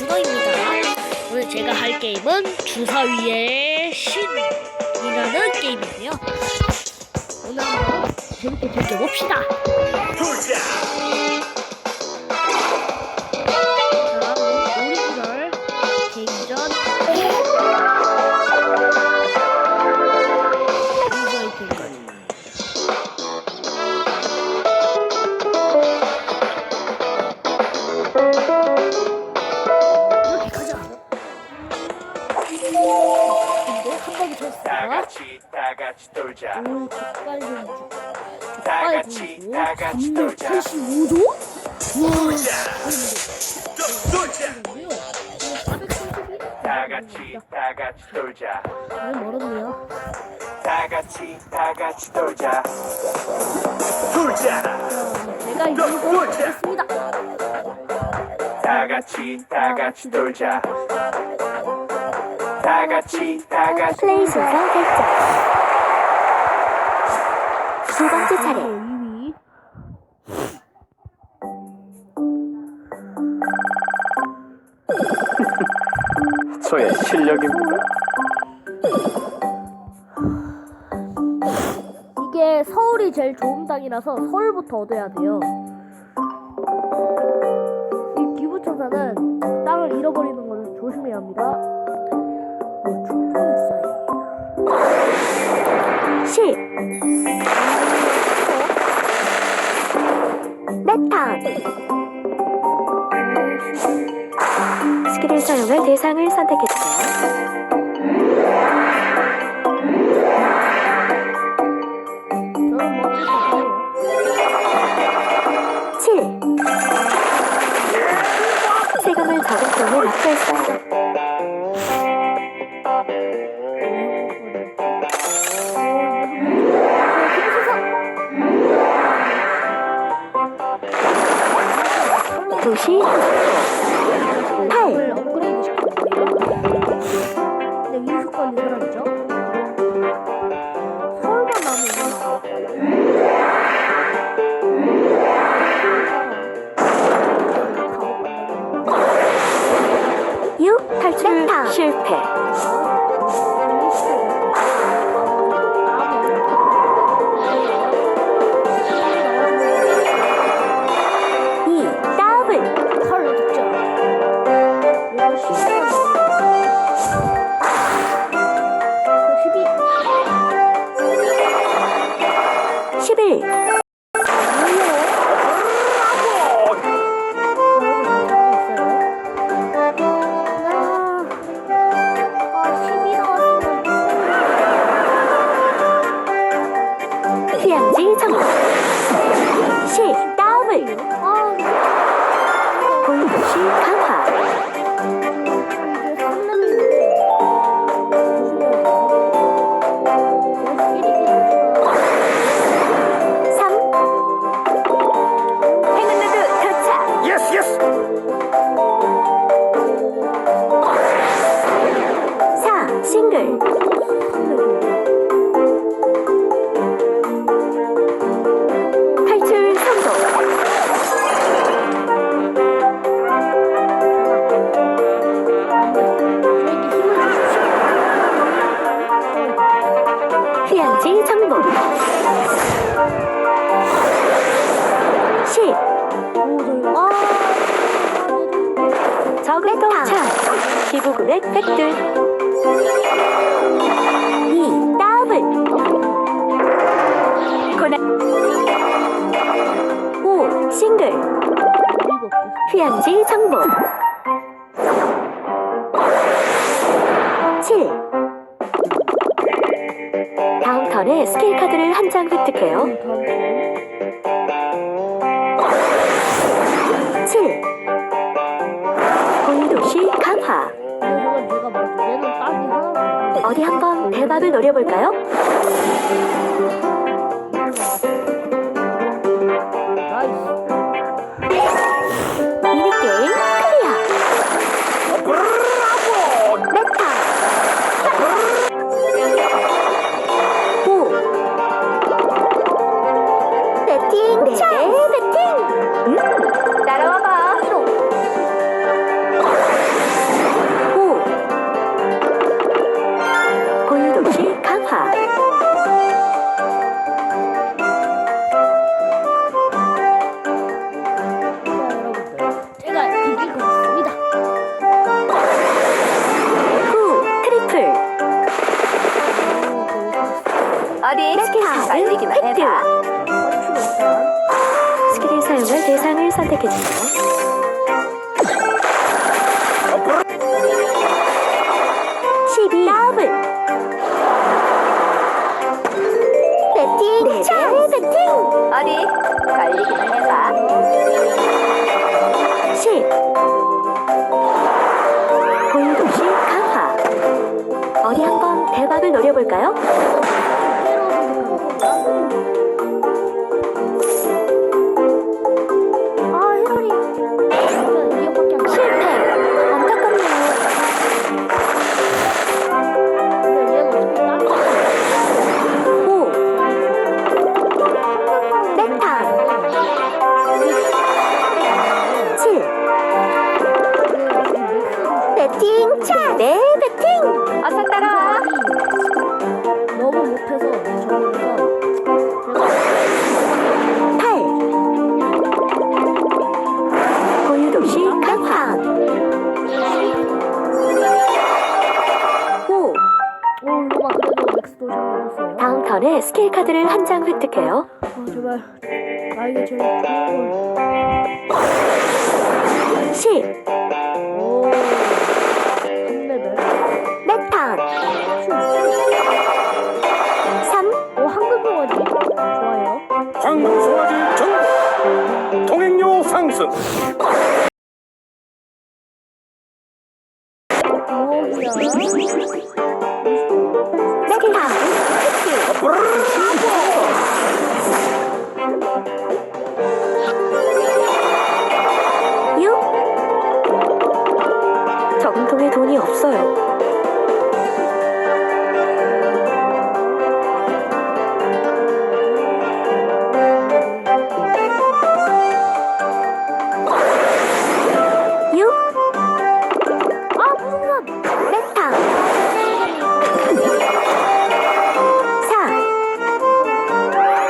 준호입니다. 오늘 제가 할 게임은 주사위의 신이라는 게임이고요. 오늘 한번 재밌게 즐겨봅시다. 자, 오 다. 같이 다 같이. 오, 줘. 다 같이 좀다 줘. 같이 놀자. 385도? 와, 놀자. 뭐요? 431? 다 같이 다 같이 놀자. 아, 멀었네요. 다 같이 다 같이 놀자. 놀자. 자, 제가 이기도록 하겠습니다. 다 같이 다 같이 놀자. 다 같이 다 같이 플레이 순서 결정. 두 번째 차례. 2위. 저의 실력입니다. 이게 서울이 제일 좋은 땅이라서 서울부터 얻어야 돼요. 10. 내 턴. 스킬을 사용할 대상을 선택해주세요. 뭐 어쩔 수 없어요. 7. 세금을 저금통에 납부했어요. 도시 8. 을 업그레이드 시킬 거예요. 근데 인수권 이 사라지죠? 서울만 나오면 이거 6. 탈출 실패. 휴 휴양지 정보. 10. 적의 도착. 기부금액 획득. 2. 더블. 고난. 5. 싱글. 휴양지 정보. 다음 턴에 스킬 카드를 한 장 획득해요. 7. 고유도시 강화. 어디 한번 대박을 노려볼까요? 사이즈 있긴 해봐 스크린 사용은 대상을 선택해주세요 턴에 스킬 카드를 한 장 획득해요. 아 제발. 나에게 제일 좋은 걸10 오. 3레벨. 메탄 3 오 한글 병원이 좋아요. 황소아지 전 통행료 상승. 오기야 메 저금통에 돈이 없어요. 육. 아 무슨 산 메탄 4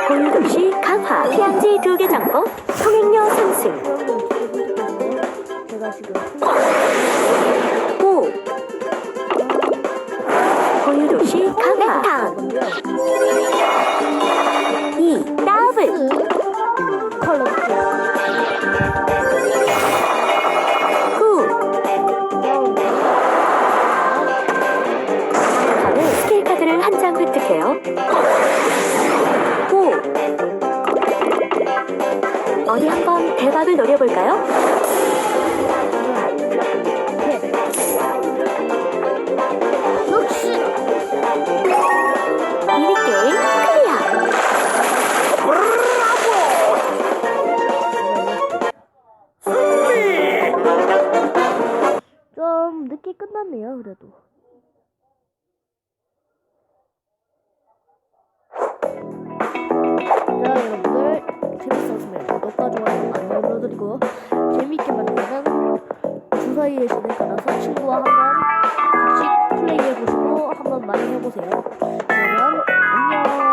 고유도시 강화. 피안지 두개 장법 통행료 상승. 제가 지금 도시 강화 2 더블. 컬러. 9 다음에 스킬 카드를 한 장 획득해요. 5 어디 한번 대박을 노려볼까요? 그래도. 자 여러분들 재밌었으면 구독과 좋아요 많이 눌러드리고 재미있게 만들면 주사위에 지을 거라서 친구와 한번 같이 플레이해보시고 한번 많이 해보세요. 그러면 안녕